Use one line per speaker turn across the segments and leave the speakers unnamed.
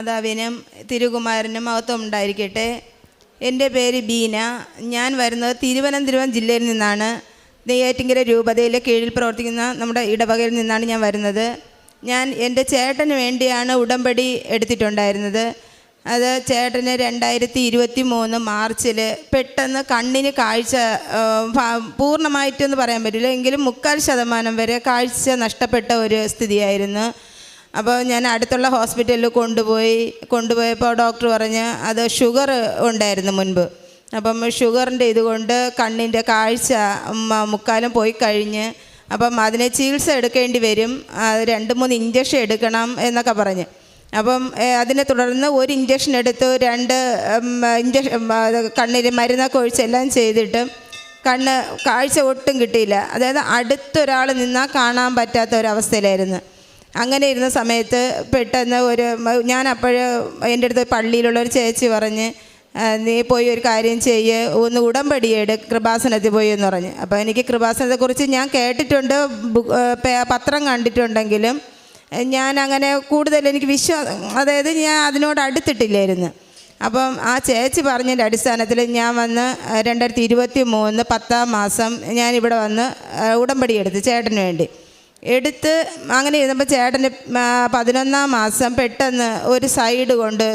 മാതാവിനും തിരുകുമാരനും മഹത്വം ഉണ്ടായിരിക്കട്ടെ. എന്റെ പേര് ബീന. ഞാൻ വരുന്നത് തിരുവനന്തപുരം ജില്ലയിൽ നിന്നാണ്. നെയ്യാറ്റിങ്കര രൂപതയിലെ കീഴിൽ പ്രവർത്തിക്കുന്ന നമ്മുടെ ഇടവകയിൽ നിന്നാണ് ഞാൻ വരുന്നത്. ഞാൻ എന്റെ ചേട്ടന് വേണ്ടിയാണ് ഉടമ്പടി എടുത്തിട്ടുണ്ടായിരുന്നത്. അത് ചേട്ടന് രണ്ടായിരത്തി ഇരുപത്തി മൂന്ന് മാർച്ചിൽ പെട്ടെന്ന് കണ്ണിന് കാഴ്ച പൂർണമായിട്ടൊന്നും പറയാൻ പറ്റില്ല. എങ്കിലും മുക്കാൽ ശതമാനം വരെ കാഴ്ച നഷ്ടപ്പെട്ട ഒരു സ്ഥിതിയായിരുന്നു. അപ്പോൾ ഞാൻ അടുത്തുള്ള ഹോസ്പിറ്റലിൽ കൊണ്ടുപോയി കൊണ്ടുപോയപ്പോൾ ഡോക്ടർ പറഞ്ഞ് അത് ഷുഗർ ഉണ്ടായിരുന്നു മുൻപ്. അപ്പം ഷുഗറിന്റെ ഇതുകൊണ്ട് കണ്ണിന്റെ കാഴ്ച മുക്കാലും പോയി കഴിഞ്ഞ് അപ്പം അതിനെ ചികിത്സ എടുക്കേണ്ടി വരും രണ്ട് മൂന്ന് ഇഞ്ചക്ഷൻ എടുക്കണം എന്നൊക്കെ പറഞ്ഞ്. അപ്പം അതിനെ തുടർന്ന് ഒരു ഇഞ്ചക്ഷൻ എടുത്ത് രണ്ട് ഇഞ്ചക്ഷൻ കണ്ണിന് മരുന്നൊക്കെ ഒഴിച്ച് എല്ലാം ചെയ്തിട്ട് കണ്ണ് കാഴ്ച ഒട്ടും കിട്ടിയില്ല. അതായത് അടുത്തൊരാൾ നിന്നാൽ കാണാൻ പറ്റാത്ത ഒരവസ്ഥയിലായിരുന്നു അങ്ങനെ ഇരുന്ന സമയത്ത് പെട്ടെന്ന് ഒരു ഞാൻ അപ്പോൾ എന്റെ അടുത്ത് പള്ളിയിലുള്ള ഒരു ചേച്ചി പറഞ്ഞ് നീ പോയി ഒരു കാര്യം ചെയ്യ് ഒന്ന് ഉടമ്പടിയേട് കൃപാസനത്തിൽ പോയി എന്ന് പറഞ്ഞ്. അപ്പോൾ എനിക്ക് കൃപാസനത്തെക്കുറിച്ച് ഞാൻ കേട്ടിട്ടുണ്ട് പത്രം കണ്ടിട്ടുണ്ടെങ്കിലും ഞാൻ അങ്ങനെ കൂടുതൽ എനിക്ക് വിശ്വാസം അതായത് ഞാൻ അതിനോട് അടുത്തിട്ടില്ലായിരുന്നു. അപ്പം ആ ചേച്ചി പറഞ്ഞതിന്റെ അടിസ്ഥാനത്തിൽ ഞാൻ വന്ന് രണ്ടായിരത്തി ഇരുപത്തി മൂന്ന് പത്താം മാസം ഞാനിവിടെ വന്ന് ഉടമ്പടി എടുത്ത് ചേട്ടന് വേണ്ടി. എടുത്ത് അങ്ങനെ ഇരുന്നപ്പോൾ ചേട്ടന് പതിനൊന്നാം മാസം പെട്ടെന്ന് ഒരു സൈഡ് കൊണ്ട്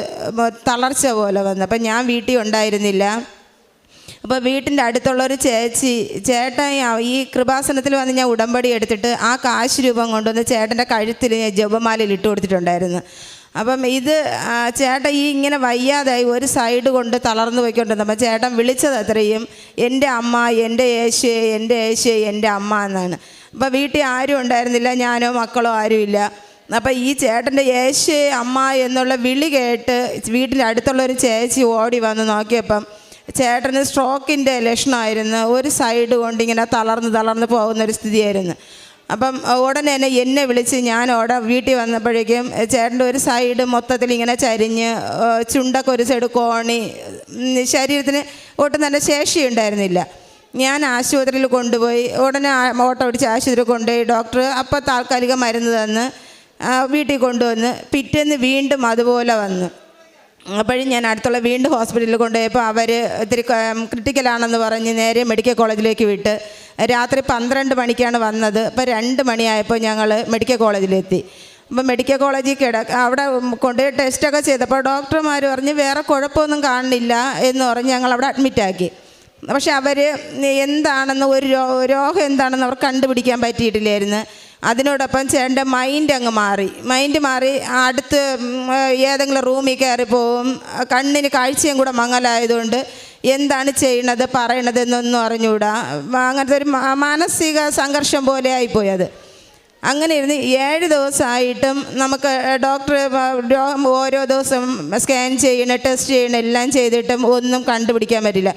തളർച്ച പോലെ വന്നു. അപ്പം ഞാൻ വീട്ടിൽ ഉണ്ടായിരുന്നില്ല. അപ്പോൾ വീട്ടിന്റെ അടുത്തുള്ള ഒരു ചേച്ചി ചേട്ടൻ ഈ കൃപാസനത്തിൽ വന്ന് ഞാൻ ഉടമ്പടി എടുത്തിട്ട് ആ കാശ് രൂപം കൊണ്ടുവന്ന് ചേട്ടന്റെ കഴുത്തിൽ ഞാൻ ജപമാലയിൽ ഇട്ട് കൊടുത്തിട്ടുണ്ടായിരുന്നു. അപ്പം ഇത് ചേട്ടൻ ഈ ഇങ്ങനെ വയ്യാതായി ഒരു സൈഡ് കൊണ്ട് തളർന്നു പോയിക്കൊണ്ടിരുന്നപ്പോൾ ചേട്ടൻ വിളിച്ചത് അത്രയും എന്റെ അമ്മ എന്റെ യേശുവേ എന്റെ യേശുവേ എന്റെ അമ്മ എന്നാണ്. അപ്പോൾ വീട്ടിൽ ആരും ഉണ്ടായിരുന്നില്ല ഞാനോ മക്കളോ ആരുമില്ല അപ്പം ഈ ചേട്ടന്റെ യേശുവേ അമ്മ എന്നുള്ള വിളി കേട്ട് വീട്ടിന്റെ അടുത്തുള്ള ഒരു ചേച്ചി ഓടി വന്ന് നോക്കിയപ്പം ചേട്ടന് സ്ട്രോക്കിന്റെ ലക്ഷണമായിരുന്നു. ഒരു സൈഡ് കൊണ്ട് ഇങ്ങനെ തളർന്ന് തളർന്ന് പോകുന്ന ഒരു സ്ഥിതിയായിരുന്നു. അപ്പം ഉടനെ തന്നെ എന്നെ വിളിച്ച് ഞാൻ ഓടെ വീട്ടിൽ വന്നപ്പോഴേക്കും ചേട്ടന്റെ ഒരു സൈഡ് മൊത്തത്തിൽ ഇങ്ങനെ ചരിഞ്ഞ് ചുണ്ടൊക്കെ ഒരു സൈഡ് കോണി ശരീരത്തിന് ഒട്ടും തന്നെ ശേഷി ഉണ്ടായിരുന്നില്ല. ഞാൻ ആശുപത്രിയിൽ കൊണ്ടുപോയി ഉടനെ ഓട്ടോ പിടിച്ച് ആശുപത്രിയിൽ കൊണ്ടുപോയി ഡോക്ടർ അപ്പോൾ താൽക്കാലിക മരുന്ന് തന്ന് വീട്ടിൽ കൊണ്ടുവന്ന് പിറ്റേന്ന് വീണ്ടും അതുപോലെ വന്നു. അപ്പോഴും ഞാൻ അടുത്തുള്ള വീണ്ടും ഹോസ്പിറ്റലിൽ കൊണ്ടുപോയപ്പോൾ അവർ ഇത്തിരി ക്രിട്ടിക്കലാണെന്ന് പറഞ്ഞ് നേരെ മെഡിക്കൽ കോളേജിലേക്ക് വിട്ട് രാത്രി പന്ത്രണ്ട് മണിക്കാണ് വന്നത്. അപ്പോൾ രണ്ട് മണിയായപ്പോൾ ഞങ്ങൾ മെഡിക്കൽ കോളേജിലെത്തി അപ്പോൾ മെഡിക്കൽ കോളേജിൽ കിട അവിടെ കൊണ്ടുപോയി ടെസ്റ്റൊക്കെ ചെയ്തപ്പോൾ ഡോക്ടർമാർ പറഞ്ഞ് വേറെ കുഴപ്പമൊന്നും കാണുന്നില്ല എന്ന് പറഞ്ഞ് ഞങ്ങൾ അവിടെ അഡ്മിറ്റാക്കി പക്ഷെ അവർ എന്താണെന്ന് ഒരു രോഗം എന്താണെന്ന് അവർ കണ്ടുപിടിക്കാൻ പറ്റിയിട്ടില്ലായിരുന്നു. അതിനോടൊപ്പം ചേട്ടന്റെ മൈൻഡ് അങ്ങ് മാറി. മൈൻഡ് മാറി അടുത്ത് ഏതെങ്കിലും റൂമിൽ കയറി പോവും. കണ്ണിന് കാഴ്ചയും കൂടെ മങ്ങലായതുകൊണ്ട് എന്താണ് ചെയ്യണത് പറയണത് എന്നൊന്നും അറിഞ്ഞുകൂടാ. അങ്ങനത്തെ ഒരു മാനസിക സംഘർഷം പോലെ ആയിപ്പോയി അത് അങ്ങനെ ഇരുന്ന് ഏഴ് ദിവസമായിട്ടും നമുക്ക് ഡോക്ടർ ഓരോ ദിവസം സ്കാൻ ചെയ്യണ ടെസ്റ്റ് ചെയ്യണ എല്ലാം ചെയ്തിട്ടും ഒന്നും കണ്ടുപിടിക്കാൻ പറ്റില്ല.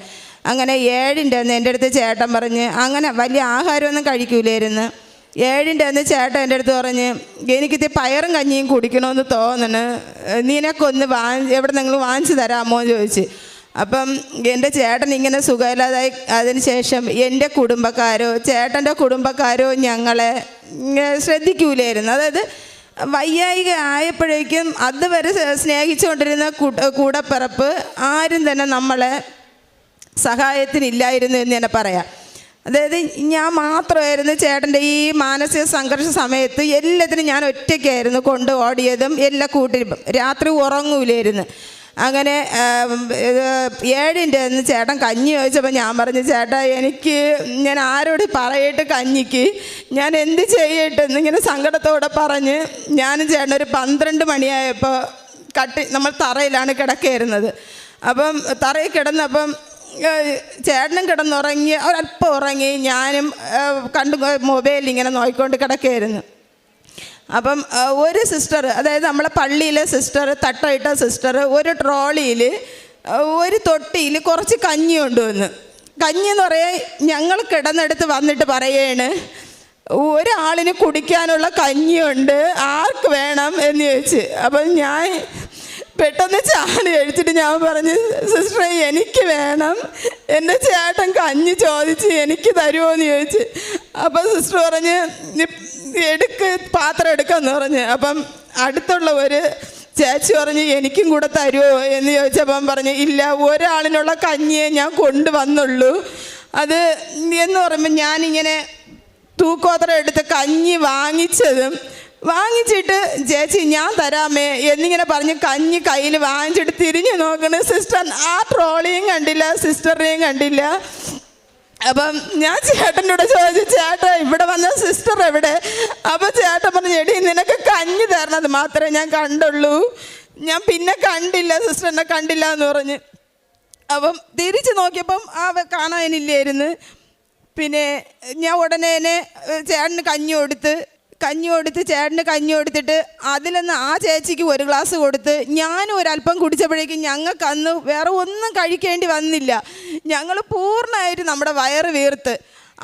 അങ്ങനെ ഏഴിന്റെ അന്ന് എന്റെ അടുത്ത് ചേട്ടൻ പറഞ്ഞ് അങ്ങനെ വലിയ ആഹാരമൊന്നും കഴിക്കൂലായിരുന്നു ഏഴിന്റെ അന്ന് ചേട്ടൻ എന്റെ അടുത്ത് പറഞ്ഞ് എനിക്കിത് പയറും കഞ്ഞിയും കുടിക്കണമെന്ന് തോന്നണ്. നിനക്കൊന്ന് വാ എവിടെ നിങ്ങൾ വാങ്ങിച്ചു തരാമോ? എന്ന് ചോദിച്ച്. അപ്പം എന്റെ ചേട്ടൻ ഇങ്ങനെ സുഖമില്ലാതായി. അതിന് ശേഷം എന്റെ കുടുംബക്കാരോ ചേട്ടന്റെ കുടുംബക്കാരോ ഞങ്ങളെ ശ്രദ്ധിക്കൂലായിരുന്നു. അതായത് വയ്യായിക ആയപ്പോഴേക്കും അതുവരെ സ്നേഹിച്ചുകൊണ്ടിരുന്ന കൂടപ്പിറപ്പ് ആരും തന്നെ നമ്മളെ സഹായത്തിനില്ലായിരുന്നു എന്ന് തന്നെ പറയാം. അതായത് ഞാൻ മാത്രമായിരുന്നു ചേട്ടന്റെ ഈ മാനസിക സംഘർഷ സമയത്ത് എല്ലാത്തിനും ഞാൻ ഒറ്റയ്ക്കായിരുന്നു കൊണ്ട് ഓടിയതും എല്ലാ കൂട്ടിരിപ്പും രാത്രി ഉറങ്ങൂലായിരുന്നു. അങ്ങനെ ഏഴിന്റെ അന്ന് ചേട്ടൻ കഞ്ഞി ചോദിച്ചപ്പോൾ ഞാൻ പറഞ്ഞു ചേട്ടാ എനിക്ക് ഞാൻ ആരോട് പറയിട്ട് കഞ്ഞിക്ക്? ഞാൻ എന്ത് ചെയ്യട്ടെ? ഇങ്ങനെ സങ്കടത്തോടെ പറഞ്ഞ് ഞാനും ചേട്ടൻ ഒരു പന്ത്രണ്ട് മണിയായപ്പോൾ കട്ടി നമ്മൾ തറയിലാണ് കിടക്കായിരുന്നത് അപ്പം തറയിൽ കിടന്നപ്പം ചേട്ടനും കിടന്നുറങ്ങി ഒരല്പം ഉറങ്ങി ഞാനും കണ്ടു മൊബൈലിൽ ഇങ്ങനെ നോക്കിക്കൊണ്ട് കിടക്കുകയായിരുന്നു അപ്പം ഒരു സിസ്റ്റർ അതായത് നമ്മളെ പള്ളിയിലെ സിസ്റ്റർ തട്ടയിട്ട സിസ്റ്റർ ഒരു ട്രോളിയിൽ ഒരു തൊട്ടിയിൽ കുറച്ച് കഞ്ഞി കൊണ്ടുവന്ന്. കഞ്ഞി എന്ന് പറയാൻ ഞങ്ങൾ കിടന്നെടുത്ത് വന്നിട്ട് പറയാണ് ഒരാളിന് കുടിക്കാനുള്ള കഞ്ഞിയുണ്ട് ആർക്ക് വേണം? എന്ന് ചോദിച്ച്. അപ്പം ഞാൻ പെട്ടെന്ന് ചാടി കഴിച്ചിട്ട് ഞാൻ പറഞ്ഞു സിസ്റ്ററെ എനിക്ക് വേണം. എന്റെ ചേട്ടൻ കഞ്ഞി ചോദിച്ച് എനിക്ക് തരുമോ എന്ന് ചോദിച്ച്. അപ്പം സിസ്റ്റർ പറഞ്ഞ് "നി- എടുക്ക് പാത്രം എടുക്കാന്ന് പറഞ്ഞ്. അപ്പം അടുത്തുള്ള ഒരു ചേച്ചി പറഞ്ഞ് എനിക്കും കൂടെ തരുമോ എന്ന് ചോദിച്ചപ്പം പറഞ്ഞ് ഇല്ല ഒരാളിനുള്ള കഞ്ഞിയെ ഞാൻ കൊണ്ടുവന്നുള്ളൂ. അത് എന്ന് പറയുമ്പോൾ ഞാനിങ്ങനെ തൂക്കോത്രം എടുത്ത് കഞ്ഞി വാങ്ങിച്ചതും വാങ്ങിച്ചിട്ട് ചേച്ചി ഞാൻ തരാമേ എന്നിങ്ങനെ പറഞ്ഞ് കഞ്ഞി കയ്യിൽ വാങ്ങിച്ചിട്ട് തിരിഞ്ഞു നോക്കണ. സിസ്റ്റർ ആ ട്രോളിയും കണ്ടില്ല സിസ്റ്ററിനെയും കണ്ടില്ല. അപ്പം ഞാൻ ചേട്ടനോട് ചോദിച്ചു ചേട്ടാ ഇവിടെ വന്ന സിസ്റ്റർ എവിടെ? അപ്പം ചേട്ടൻ പറഞ്ഞു എടി നിനക്ക് കഞ്ഞി തരണത് മാത്രമേ ഞാൻ കണ്ടുള്ളൂ. ഞാൻ പിന്നെ കണ്ടില്ല സിസ്റ്ററിനെ കണ്ടില്ല എന്ന് പറഞ്ഞ്. അപ്പം തിരിച്ചു നോക്കിയപ്പം ആ കാണാനില്ലായിരുന്നു. പിന്നെ ഞാൻ ഉടനെ ചേട്ടന് കഞ്ഞി കൊടുത്ത് കഞ്ഞി കൊടുത്ത് ചേട്ടന് കഞ്ഞി കൊടുത്തിട്ട് അതിൽ നിന്ന് ആ ചേച്ചിക്ക് ഒരു ഗ്ലാസ് കൊടുത്ത് ഞാനും ഒരല്പം കുടിച്ചപ്പോഴേക്കും ഞങ്ങൾക്ക് അന്ന് വേറെ ഒന്നും കഴിക്കേണ്ടി വന്നില്ല. ഞങ്ങൾ പൂർണമായിട്ട് നമ്മുടെ വയറ് വീർത്ത്.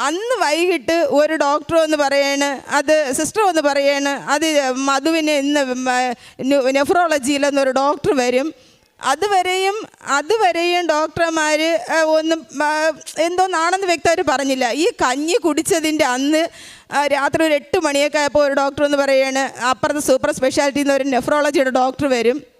അന്ന് വൈകിട്ട് ഒരു ഡോക്ടർ ഒന്ന് പറയാണ് അത് സിസ്റ്റർ ഒന്ന് പറയാണ് അത് മധുവിന് ഇന്ന് നെഫ്രോളജിയിലെന്നൊരു ഡോക്ടർ വരും. അതുവരെയും അതുവരെയും ഡോക്ടർമാർ ഒന്നും എന്തോന്നാണെന്ന് വ്യക്തമായിട്ട് പറഞ്ഞില്ല. ഈ കഞ്ഞി കുടിച്ചതിന്റെ അന്ന് രാത്രി ഒരു എട്ട് മണിയൊക്കെ ആയപ്പോൾ ഒരു ഡോക്ടർ എന്ന് പറയുകയാണ് അപ്പുറത്ത് സൂപ്പർ സ്പെഷ്യാലിറ്റി ഒരു നെഫ്രോളജിയുടെ ഡോക്ടർ വരും.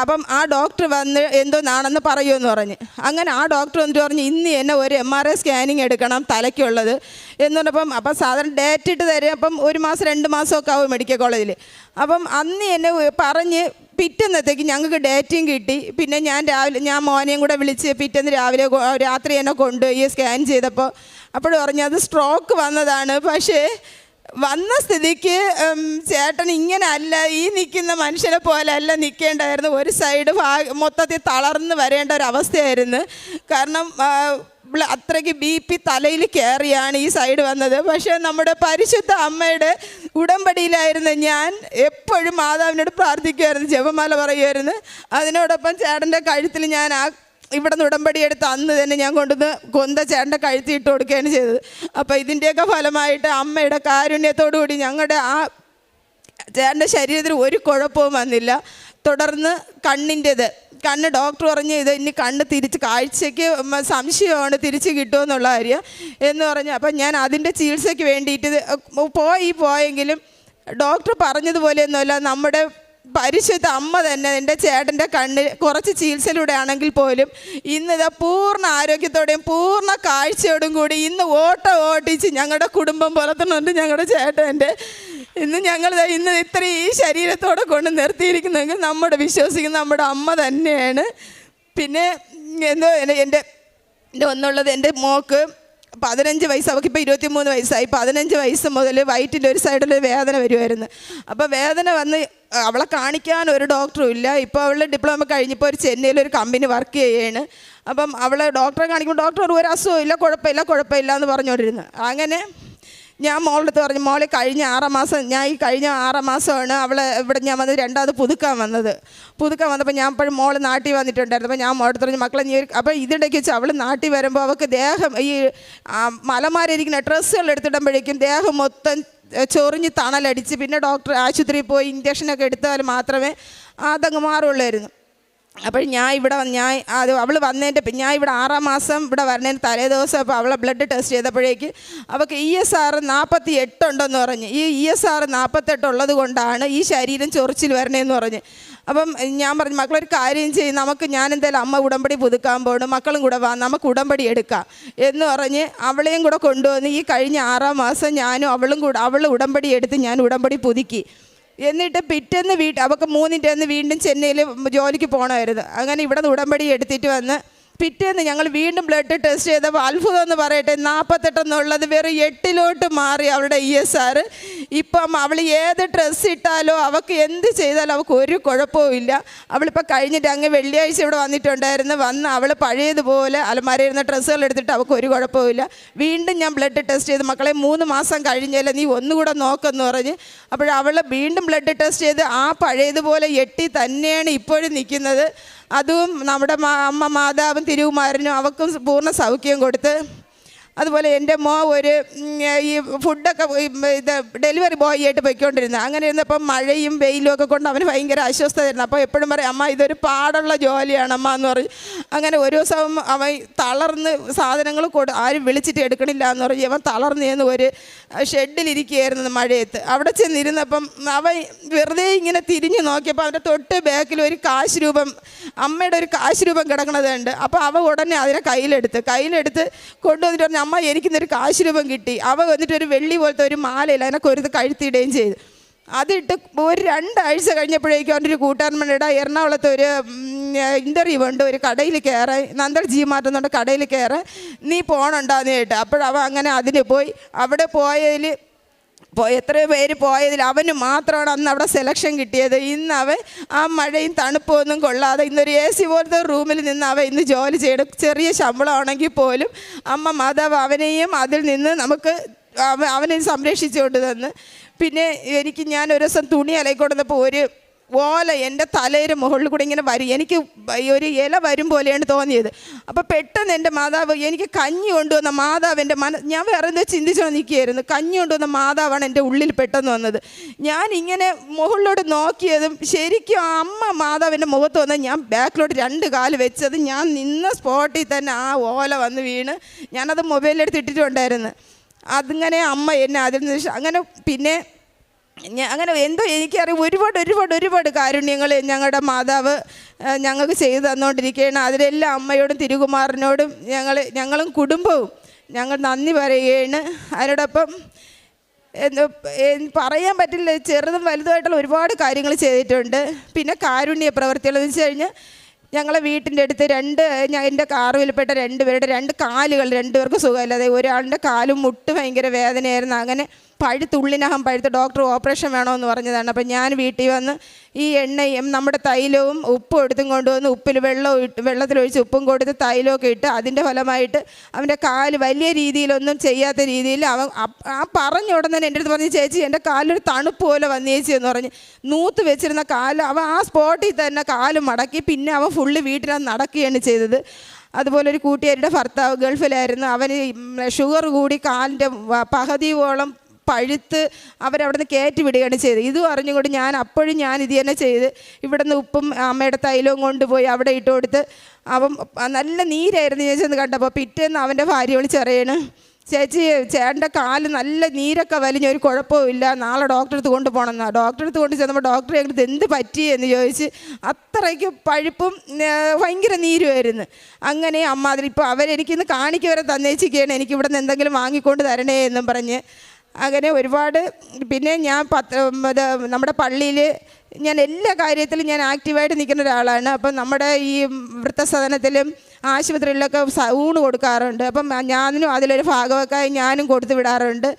അപ്പം ആ ഡോക്ടർ വന്ന് എന്തോന്നാണെന്ന് പറയുമെന്ന് പറഞ്ഞ്. അങ്ങനെ ആ ഡോക്ടർ വന്നിട്ട് പറഞ്ഞ് ഇന്ന് എന്നെ ഒരു എം ആർ ഐ സ്കാനിങ് എടുക്കണം തലയ്ക്കുള്ളത്. എന്ന് പറഞ്ഞപ്പം അപ്പം സാധാരണ ഡേറ്റ് ഇട്ട് തരും. അപ്പം ഒരു മാസം രണ്ട് മാസമൊക്കെ ആവും മെഡിക്കൽ കോളേജിൽ അപ്പം അന്ന് എന്നെ പറഞ്ഞ് പിറ്റന്നത്തേക്ക് ഞങ്ങൾക്ക് ഡേറ്റും കിട്ടി. പിന്നെ ഞാൻ രാവിലെ ഞാൻ മോനെയും കൂടെ വിളിച്ച് പിറ്റേന്ന് രാവിലെ രാത്രി എന്നെ കൊണ്ടുപോയി സ്കാൻ ചെയ്തപ്പോൾ അപ്പോൾ പറഞ്ഞു അത് സ്ട്രോക്ക് വന്നതാണ്. പക്ഷേ വന്ന സ്ഥിതിക്ക് ചേട്ടൻ ഇങ്ങനെ അല്ല ഈ നിൽക്കുന്ന മനുഷ്യനെ പോലെ അല്ല നിൽക്കേണ്ടായിരുന്നു ഒരു സൈഡ് മൊത്തത്തിൽ തളർന്ന് വരേണ്ട ഒരു അവസ്ഥയായിരുന്നു. കാരണം ബ്ല- അത്രയ്ക്ക് ബി പി തലയിൽ കയറിയാണ് ഈ സൈഡ് വന്നത്. പക്ഷേ നമ്മുടെ പരിശുദ്ധ അമ്മയുടെ ഉടമ്പടിയിലായിരുന്നു ഞാൻ എപ്പോഴും മാതാവിനോട് പ്രാർത്ഥിക്കുമായിരുന്നു ജപമാല പറയുമായിരുന്നു. അതിനോടൊപ്പം ചേട്ടന്റെ കഴുത്തിൽ ഞാൻ ആ ഇവിടെ നിന്ന് ഉടമ്പടി എടുത്ത് അന്ന് തന്നെ ഞാൻ കൊണ്ടുവന്ന് കൊന്ത ചേട്ടന്റെ കഴുത്തി ഇട്ട് കൊടുക്കുകയാണ് ചെയ്തത്. അപ്പോൾ ഇതിന്റെയൊക്കെ ഫലമായിട്ട് അമ്മയുടെ കാരുണ്യത്തോടു കൂടി ഞങ്ങളുടെ ആ ചേട്ടന്റെ ശരീരത്തിൽ ഒരു കുഴപ്പവും വന്നില്ല. തുടർന്ന് കണ്ണിന്റെത് കണ്ണ് ഡോക്ടർ പറഞ്ഞ് ഇത് ഇനി കണ്ണ് തിരിച്ച് കാഴ്ചയ്ക്ക് സംശയമാണ് തിരിച്ച് കിട്ടുമെന്നുള്ള കാര്യം എന്ന് പറഞ്ഞ്. അപ്പം ഞാൻ അതിന്റെ ചികിത്സയ്ക്ക് വേണ്ടിയിട്ട് പോയി പോയെങ്കിലും ഡോക്ടർ പറഞ്ഞതുപോലെയൊന്നുമല്ല നമ്മുടെ പരിശുദ്ധ അമ്മ തന്നെ എന്റെ ചേട്ടന്റെ കണ്ണിൽ കുറച്ച് ചികിത്സയിലൂടെ ആണെങ്കിൽ പോലും ഇന്നിതാ പൂർണ ആരോഗ്യത്തോടെയും പൂർണ കാഴ്ചയോടും കൂടി ഇന്ന് ഓട്ടം ഓട്ടിച്ച് ഞങ്ങളുടെ കുടുംബം പുലർത്തുന്നുണ്ട് ഞങ്ങളുടെ ചേട്ടന്റെ ഇന്ന് ഞങ്ങൾ ഇന്ന് ഇത്ര ഈ ശരീരത്തോടെ കൊണ്ട് നിർത്തിയിരിക്കുന്നെങ്കിൽ നമ്മുടെ വിശ്വസിക്കുന്ന നമ്മുടെ അമ്മ തന്നെയാണ്. പിന്നെ എന്തോ എന്റെ എന്റെ ഒന്നുള്ളത് എന്റെ മോക്ക് പതിനഞ്ച് വയസ്സ് അവൾക്കിപ്പോൾ ഇരുപത്തി മൂന്ന് വയസ്സായി. പതിനഞ്ച് വയസ്സ് മുതൽ വയറ്റിന്റെ ഒരു സൈഡിൽ വേദന വരുമായിരുന്നു അപ്പോൾ വേദന വന്ന് അവളെ കാണിക്കാൻ ഒരു ഡോക്ടറും ഇല്ല. ഇപ്പോൾ അവൾ ഡിപ്ലോമ കഴിഞ്ഞപ്പോൾ ഒരു ചെന്നൈയിൽ ഒരു കമ്പനി വർക്ക് ചെയ്യാണ്. അപ്പം അവളെ ഡോക്ടറെ കാണിക്കുമ്പോൾ ഡോക്ടർ ഒരു ഇല്ല കുഴപ്പമില്ല കുഴപ്പമില്ല എന്ന് പറഞ്ഞുകൊണ്ടിരുന്നു. അങ്ങനെ ഞാൻ മോളുടെ അടുത്ത് പറഞ്ഞു മോളെ കഴിഞ്ഞ ആറാം മാസം ഞാൻ ഈ കഴിഞ്ഞ ആറാം മാസമാണ് അവളെ ഇവിടെ ഞാൻ വന്നത് രണ്ടാമത് പുതുക്കാൻ വന്നത്. പുതുക്കാൻ വന്നപ്പോൾ ഞാൻ ഇപ്പോഴും മോൾ നാട്ടിൽ വന്നിട്ടുണ്ടായിരുന്നു. അപ്പോൾ ഞാൻ മോളെ പറഞ്ഞു മക്കളെ നീ അപ്പോൾ ഇതിടയ്ക്ക് വെച്ച് അവൾ നാട്ടിൽ വരുമ്പോൾ അവൾക്ക് ദേഹം ഈ മലമാരിയിരിക്കുന്ന ഡ്രസ്സുകൾ എടുത്തിടുമ്പോഴേക്കും ദേഹം മൊത്തം ചൊറിഞ്ഞ് തണലടിച്ച് പിന്നെ ഡോക്ടർ ആശുപത്രിയിൽ പോയി ഇഞ്ചക്ഷനൊക്കെ എടുത്താൽ മാത്രമേ അതങ്ങ് മാറുള്ളായിരുന്നു അപ്പോൾ ഞാൻ ഇവിടെ ഞാൻ അത് അവൾ വന്നതിന്റെ ഞാൻ ഇവിടെ ആറാം മാസം ഇവിടെ വരുന്നതിന് തലേ ദിവസം അപ്പോൾ അവളെ ബ്ലഡ് ടെസ്റ്റ് ചെയ്തപ്പോഴേക്ക് അവൾക്ക് ഇ എസ് ആർ നാൽപ്പത്തി എട്ടുണ്ടെന്ന് പറഞ്ഞ്. ഈ ഇ എസ് ആർ നാൽപ്പത്തെട്ട് ഉള്ളത് കൊണ്ടാണ് ഈ ശരീരം ചൊറിച്ചിൽ വരണേന്ന് പറഞ്ഞ്. അപ്പം ഞാൻ പറഞ്ഞു മക്കളൊരു കാര്യം ചെയ്യും. നമുക്ക് ഞാൻ എന്തായാലും അമ്മ ഉടമ്പടി പുതുക്കാൻ പോകണം മക്കളും കൂടെ വാ. നമുക്ക് ഉടമ്പടി എടുക്കാം. എന്ന് പറഞ്ഞ് അവളെയും കൂടെ കൊണ്ടുവന്ന് ഈ കഴിഞ്ഞ ആറാം മാസം ഞാനും അവളും കൂടെ അവൾ ഉടമ്പടി എടുത്ത് ഞാൻ ഉടമ്പടി പുതുക്കി. എന്നിട്ട് പിറ്റേന്ന് വീട്ട് അവൾക്ക് മൂന്നിന്റെ അന്ന് വീണ്ടും ചെന്നൈയിൽ ജോലിക്ക് പോകണമായിരുന്നു അങ്ങനെ ഇവിടെ നിന്ന് ഉടമ്പടി എടുത്തിട്ട് വന്ന് പിറ്റേന്ന് ഞങ്ങൾ വീണ്ടും ബ്ലഡ് ടെസ്റ്റ് ചെയ്തപ്പോൾ അത്ഭുതം എന്ന് പറയട്ടെ നാൽപ്പത്തെട്ടെന്നുള്ളത് വെറും എട്ടിലോട്ട് മാറി അവളുടെ ഇ എസ് ആർ ഇപ്പം അവൾ ഏത് ഡ്രസ്സ് ഇട്ടാലോ അവൾക്ക് എന്ത് ചെയ്താലും അവൾക്ക് ഒരു കുഴപ്പവും ഇല്ല. അവളിപ്പോൾ കഴിഞ്ഞിട്ട് അങ്ങ് വെള്ളിയാഴ്ച ഇവിടെ വന്നിട്ടുണ്ടായിരുന്നു. വന്ന് അവൾ പഴയതുപോലെ അലമാരയിരുന്ന ഡ്രസ്സുകൾ എടുത്തിട്ട് അവൾക്ക് ഒരു കുഴപ്പമില്ല വീണ്ടും ഞാൻ ബ്ലഡ് ടെസ്റ്റ് ചെയ്ത്. മക്കളെ മൂന്ന് മാസം കഴിഞ്ഞാൽ നീ ഒന്നുകൂടെ നോക്കെന്ന് പറഞ്ഞ് അപ്പോൾ വീണ്ടും ബ്ലഡ് ടെസ്റ്റ് ചെയ്ത് ആ പഴയതുപോലെ എട്ടി തന്നെയാണ് ഇപ്പോഴും നിൽക്കുന്നത്. അതും നമ്മുടെ അമ്മ മാതാവും തിരുവുമാരനും അവക്കും പൂർണ സൗഖ്യം കൊടുത്ത് അതുപോലെ എന്റെ മോ ഒരു ഈ ഫുഡൊക്കെ ഇത് ഡെലിവറി ബോയ് ആയിട്ട് പോയിക്കൊണ്ടിരുന്നത്. അങ്ങനെ ഇരുന്നപ്പം മഴയും വെയിലും ഒക്കെ കൊണ്ട് അവന് ഭയങ്കര അസ്വസ്ഥതയായിരുന്നു. അപ്പോൾ എപ്പോഴും പറയും അമ്മ ഇതൊരു പാടുള്ള ജോലിയാണ് അമ്മ എന്ന് പറയും. അങ്ങനെ ഒരു ദിവസം അവൻ തളർന്ന് സാധനങ്ങൾ കൊടു ആരും വിളിച്ചിട്ട് എടുക്കണില്ല എന്ന് പറഞ്ഞ് അവൻ തളർന്ന് ചെന്ന് ഒരു ഷെഡിലിരിക്കുകയായിരുന്നു മഴയത്ത്. അവിടെ ചെന്നിരുന്നപ്പം അവൻ വെറുതെ ഇങ്ങനെ തിരിഞ്ഞു നോക്കിയപ്പോൾ അവന്റെ തൊട്ട് ബാക്കിൽ ഒരു കാശ് രൂപം അമ്മയുടെ ഒരു കാശ് രൂപം കിടക്കണതുണ്ട്. അപ്പോൾ അവ ഉടനെ അതിനെ കയ്യിലെടുത്ത് കയ്യിലെടുത്ത് കൊണ്ടുവന്നിട്ട് പറഞ്ഞു അമ്മ എനിക്കിന്നൊരു കാശ് രൂപം കിട്ടി. അവ വന്നിട്ട് ഒരു വെള്ളി പോലത്തെ ഒരു മാലയില്ല അതിനെ കൊരുത്ത് കഴുത്തിടുകയും ചെയ്തു. അതിട്ട് ഒരു രണ്ടാഴ്ച കഴിഞ്ഞപ്പോഴേക്കും അവന്റെ ഒരു കൂട്ടുകാരന്മാരുടെ എറണാകുളത്ത് ഒരു ഇന്റർവ്യൂ ഉണ്ട്. ഒരു കടയിൽ കയറാൻ നന്ദർ ജി മാറ്റുന്നുണ്ട് കടയിൽ കയറാൻ നീ പോകണുണ്ടാന്ന് കേട്ട്. അപ്പോഴവ അങ്ങനെ അതിന് പോയി. അവിടെ പോയതിൽ എത്രയോ പേര് പോയതിൽ അവന് മാത്രമാണ് അന്ന് അവിടെ സെലക്ഷൻ കിട്ടിയത്. ഇന്ന് അവൻ ആ മഴയും തണുപ്പും ഒന്നും കൊള്ളാതെ ഇന്നൊരു എ സി പോലത്തെ റൂമിൽ നിന്ന് അവൻ ഇന്ന് ജോലി ചെയ്യണം. ചെറിയ ശമ്പളമാണെങ്കിൽ പോലും അമ്മ മാതാവ് അവനെയും അതിൽ നിന്ന് നമുക്ക് അവ- അവനെ സംരക്ഷിച്ചുകൊണ്ട് തന്ന്. പിന്നെ എനിക്ക് ഞാൻ ഒരു ദിവസം തുണി അലയിക്കൊണ്ടുവന്നപ്പോൾ ഒരു ഓല എന്റെ തലയുടെ മുകളിൽ കൂടെ ഇങ്ങനെ വരും. എനിക്ക് ഒരു ഇല വരും പോലെയാണ് തോന്നിയത്. അപ്പോൾ പെട്ടെന്ന് എന്റെ മാതാവ് എനിക്ക് കഞ്ഞി കൊണ്ടുവന്ന മാതാവ് എന്റെ മന ഞാൻ വേറെ എന്തോ ചിന്തിച്ചോ നിൽക്കുകയായിരുന്നു കഞ്ഞി കൊണ്ടുവന്ന മാതാവാണ് എന്റെ ഉള്ളിൽ പെട്ടെന്ന് വന്നത്. ഞാൻ ഇങ്ങനെ മുകളിലോട്ട് നോക്കിയതും ശരിക്കും അമ്മ മാതാവിന്റെ മുഖത്ത് വന്ന് ഞാൻ ബാക്കിലോട്ട് രണ്ട് കാൽ വെച്ചത് ഞാൻ നിന്ന സ്പോട്ടിൽ തന്നെ ആ ഓല വന്ന് വീണ് ഞാനത് മൊബൈലിലെടുത്ത് ഇട്ടിട്ടുണ്ടായിരുന്നു. അതിങ്ങനെ അമ്മ എന്നെ അതിൽ നിന്ന് അങ്ങനെ പിന്നെ അങ്ങനെ എന്തോ എനിക്കറിയാം. ഒരുപാട് ഒരുപാട് ഒരുപാട് കാരുണ്യങ്ങൾ ഞങ്ങളുടെ മാതാവ് ഞങ്ങൾക്ക് ചെയ്തു തന്നുകൊണ്ടിരിക്കുകയാണ് അതിലെല്ലാം അമ്മയോടും തിരുകുമാറിനോടും ഞങ്ങൾ ഞങ്ങളും കുടുംബവും ഞങ്ങൾ നന്ദി പറയുകയാണ്. അതിനോടൊപ്പം പറയാൻ പറ്റില്ല ചെറുതും വലുതുമായിട്ടുള്ള ഒരുപാട് കാര്യങ്ങൾ ചെയ്തിട്ടുണ്ട്. പിന്നെ കാരുണ്യ പ്രവർത്തികൾ എന്ന് വെച്ച് കഴിഞ്ഞാൽ ഞങ്ങളെ വീട്ടിന്റെ അടുത്ത് രണ്ട് ഞാൻ എന്റെ കാറുവിൽപ്പെട്ട രണ്ട് പേരുടെ രണ്ട് കാലുകൾ രണ്ടുപേർക്ക് സുഖമില്ലാതെ ഒരാളുടെ കാലും മുട്ട് ഭയങ്കര വേദനയായിരുന്നു. അങ്ങനെ പഴുത്ത് ഉള്ളിനകം പഴുത്ത് ഡോക്ടർ ഓപ്പറേഷൻ വേണമെന്ന് പറഞ്ഞതാണ്. അപ്പം ഞാൻ വീട്ടിൽ വന്ന് ഈ എണ്ണയും നമ്മുടെ തൈലവും ഉപ്പും എടുത്തും കൊണ്ടുവന്ന് ഉപ്പിൽ വെള്ളം ഇട്ട് വെള്ളത്തിലൊഴിച്ച് ഉപ്പും കൊടുത്ത് തൈലമൊക്കെ ഇട്ട് അതിന്റെ ഫലമായിട്ട് അവന്റെ കാൽ വലിയ രീതിയിലൊന്നും ചെയ്യാത്ത രീതിയിൽ അവൻ ആ പറഞ്ഞ ഉടനെ എന്റെ അടുത്ത് പറഞ്ഞ് ചേച്ചി എന്റെ കാലൊരു തണുപ്പ് പോലെ വന്നേച്ചി എന്ന് പറഞ്ഞ് നൂത്ത് വെച്ചിരുന്ന കാൽ അവൻ ആ സ്പോട്ടിൽ തന്നെ കാൽ മടക്കി പിന്നെ അവൻ ഫുള്ള് വീട്ടിലാണ് നടക്കുകയാണ് ചെയ്തത്. അതുപോലെ ഒരു കൂട്ടുകാരുടെ ഭർത്താവ് ഗൾഫിലായിരുന്നു. അവന് ഷുഗർ കൂടി കാലിന്റെ പകുതിയോളം പഴുത്ത് അവരവിടെ നിന്ന് കയറ്റി വിടുകയാണ് ചെയ്തത്. ഇതും അറിഞ്ഞുകൊണ്ട് ഞാൻ അപ്പോഴും ഞാൻ ഇത് തന്നെ ചെയ്ത് ഇവിടെ നിന്ന് ഉപ്പും അമ്മയുടെ തൈലവും കൊണ്ടുപോയി അവിടെ ഇട്ട് കൊടുത്ത് അവൻ നല്ല നീരായിരുന്നു ഞാൻ ചെന്ന് കണ്ടപ്പോൾ. പിറ്റേന്ന് അവന്റെ ഭാര്യ വിളിച്ചറിയണ് ചേച്ചി ചേട്ടന്റെ കാൽ നല്ല നീരൊക്കെ വലിഞ്ഞ ഒരു കുഴപ്പവും ഇല്ല. നാളെ ഡോക്ടറെ അടുത്ത് കൊണ്ടുപോകണമെന്നാ ഡോക്ടറെ അടുത്ത് കൊണ്ട് ചെന്നപ്പോൾ ഡോക്ടറെ ഞങ്ങൾക്ക് എന്ത് പറ്റി എന്ന് ചോദിച്ച് അത്രയ്ക്ക് പഴുപ്പും ഭയങ്കര നീരുമായിരുന്നു. അങ്ങനെ അമ്മ അതിലിപ്പോൾ അവരെനിക്കിന്ന് കാണിക്കവരെ തന്നേച്ചിരിക്കുകയാണ്. എനിക്കിവിടെ നിന്ന് എന്തെങ്കിലും വാങ്ങിക്കൊണ്ട് തരണേ എന്നും പറഞ്ഞ് അങ്ങനെ ഒരുപാട് പിന്നെ ഞാൻ പത്ത് ഇത് നമ്മുടെ പള്ളിയിൽ ഞാൻ എല്ലാ കാര്യത്തിലും ഞാൻ ആക്റ്റീവായിട്ട് നിൽക്കുന്ന ഒരാളാണ്. അപ്പം നമ്മുടെ ഈ വൃത്തസദനത്തിലും ആശുപത്രികളിലൊക്കെ ഊണ് കൊടുക്കാറുണ്ട്. അപ്പം ഞാനും അതിലൊരു ഭാഗമൊക്കെ ഞാനും കൊടുത്തു വിടാറുണ്ട്.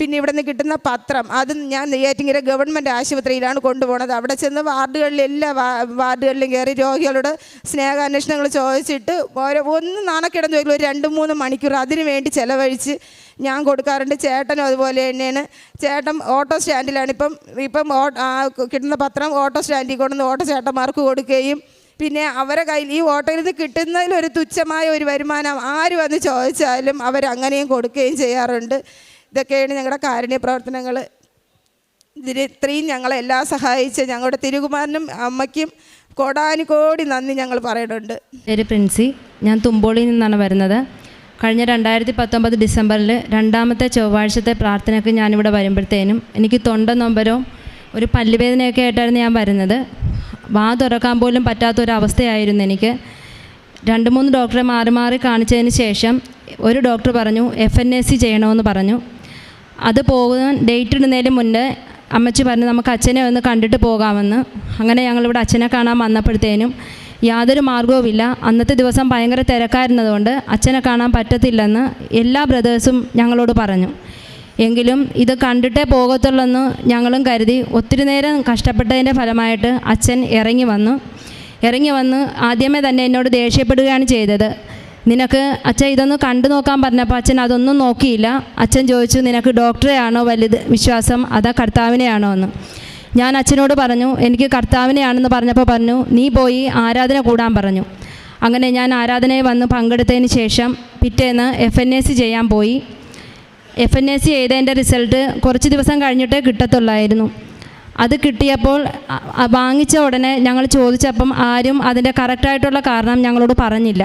പിന്നെ ഇവിടെ നിന്ന് കിട്ടുന്ന പത്രം. അത് ഞാൻ നെയ്യാറ്റിങ്കര ഗവൺമെന്റ് ആശുപത്രിയിലാണ് കൊണ്ടുപോകുന്നത് അവിടെ ചെന്ന് വാർഡുകളിൽ എല്ലാ വാർഡുകളിലും കയറി രോഗികളോട് സ്നേഹാന്വേഷണങ്ങൾ ചോദിച്ചിട്ട് ഓരോ ഒന്ന് നാണക്കിടന്ന് ചോദിക്കും ഒരു രണ്ട് മൂന്ന് മണിക്കൂർ അതിനു വേണ്ടി ചിലവഴിച്ച് ഞാൻ കൊടുക്കാറുണ്ട്. ചേട്ടനും അതുപോലെ തന്നെയാണ്. ചേട്ടൻ ഓട്ടോ സ്റ്റാൻഡിലാണ്. ഇപ്പം ഇപ്പം കിട്ടുന്ന പത്രം ഓട്ടോ സ്റ്റാൻഡിൽ കൊണ്ടുവന്ന് ഓട്ടോ ചേട്ടന്മാർക്ക് കൊടുക്കുകയും പിന്നെ അവരെ കയ്യിൽ ഈ ഓട്ടോയിൽ നിന്ന് കിട്ടുന്നതിലൊരു തുച്ഛമായ ഒരു വരുമാനം ആര് വന്ന് ചോദിച്ചാലും അവരങ്ങനെയും കൊടുക്കുകയും ചെയ്യാറുണ്ട്. ഇതൊക്കെയാണ് ഞങ്ങളുടെ കാരുണ്യ പ്രവർത്തനങ്ങൾ. ഇതിന് ഇത്രയും ഞങ്ങളെല്ലാം സഹായിച്ച് ഞങ്ങളുടെ തിരുകുമാരനും അമ്മയ്ക്കും കോടാനുകോടി നന്ദി ഞങ്ങൾ പറയുന്നുണ്ട്.
പേര് പ്രിൻസി. ഞാൻ തുമ്പോളിയിൽ നിന്നാണ് വരുന്നത്. കഴിഞ്ഞ രണ്ടായിരത്തി പത്തൊമ്പത് ഡിസംബറിൽ രണ്ടാമത്തെ ചൊവ്വാഴ്ചത്തെ പ്രാർത്ഥനയ്ക്ക് ഞാനിവിടെ വരുമ്പോഴത്തേനും എനിക്ക് തൊണ്ട നൊമ്പരവും ഒരു പല്ലുവേദനയൊക്കെ ആയിട്ടായിരുന്നു ഞാൻ വരുന്നത്. വാ തുറക്കാൻ പോലും പറ്റാത്തൊരവസ്ഥയായിരുന്നു എനിക്ക്. രണ്ട് മൂന്ന് ഡോക്ടറെ മാറി മാറി കാണിച്ചതിന് ശേഷം ഒരു ഡോക്ടർ പറഞ്ഞു എഫ് എൻ എ സി ചെയ്യണമെന്ന് പറഞ്ഞു. അത് പോകാൻ ഡേറ്റ് ഇടുന്നതിന് മുന്നേ അമ്മച്ചി പറഞ്ഞു നമുക്ക് അച്ഛനെ ഒന്ന് കണ്ടിട്ട് പോകാമെന്ന്. അങ്ങനെ ഞങ്ങളിവിടെ അച്ഛനെ കാണാൻ വന്നപ്പോഴത്തേനും യാതൊരു മാർഗവുമില്ല അന്നത്തെ ദിവസം ഭയങ്കര തിരക്കായിരുന്നതുകൊണ്ട് അച്ഛനെ കാണാൻ പറ്റത്തില്ലെന്ന് എല്ലാ ബ്രദേഴ്സും ഞങ്ങളോട് പറഞ്ഞു. എങ്കിലും ഇത് കണ്ടിട്ടേ പോകത്തുള്ളെന്ന് ഞങ്ങളും കരുതി ഒത്തിരി നേരം കഷ്ടപ്പെട്ടതിന്റെ ഫലമായിട്ട് അച്ഛൻ ഇറങ്ങി വന്നു. ഇറങ്ങി വന്ന് ആദ്യമേ തന്നെ എന്നോട് ദേഷ്യപ്പെടുകയാണ് ചെയ്തത്. നിനക്ക് അച്ഛൻ ഇതൊന്ന് കണ്ടു നോക്കാൻ പറഞ്ഞപ്പോൾ അച്ഛൻ അതൊന്നും നോക്കിയില്ല. അച്ഛൻ ചോദിച്ചു നിനക്ക് ഡോക്ടറെയാണോ വലുത്? വിശ്വാസം അതാ കർത്താവിനെയാണോ എന്ന്? ഞാൻ അച്ഛനോട് പറഞ്ഞു എനിക്ക് കർത്താവിനെയാണെന്ന് പറഞ്ഞപ്പോൾ പറഞ്ഞു നീ പോയി ആരാധന കൂടാൻ പറഞ്ഞു. അങ്ങനെ ഞാൻ ആരാധനയിൽ വന്ന് പങ്കെടുത്തതിന് ശേഷം പിറ്റേന്ന് എഫ് എൻ എ സി ചെയ്യാൻ പോയി. എഫ് എൻ എ സി ചെയ്തതിന്റെ റിസൾട്ട് കുറച്ച് ദിവസം കഴിഞ്ഞിട്ടേ കിട്ടത്തുള്ളായിരുന്നു. അത് കിട്ടിയപ്പോൾ വാങ്ങിച്ച ഉടനെ ഞങ്ങൾ ചോദിച്ചപ്പം ആരും അതിന്റെ കറക്റ്റായിട്ടുള്ള കാരണം ഞങ്ങളോട് പറഞ്ഞില്ല.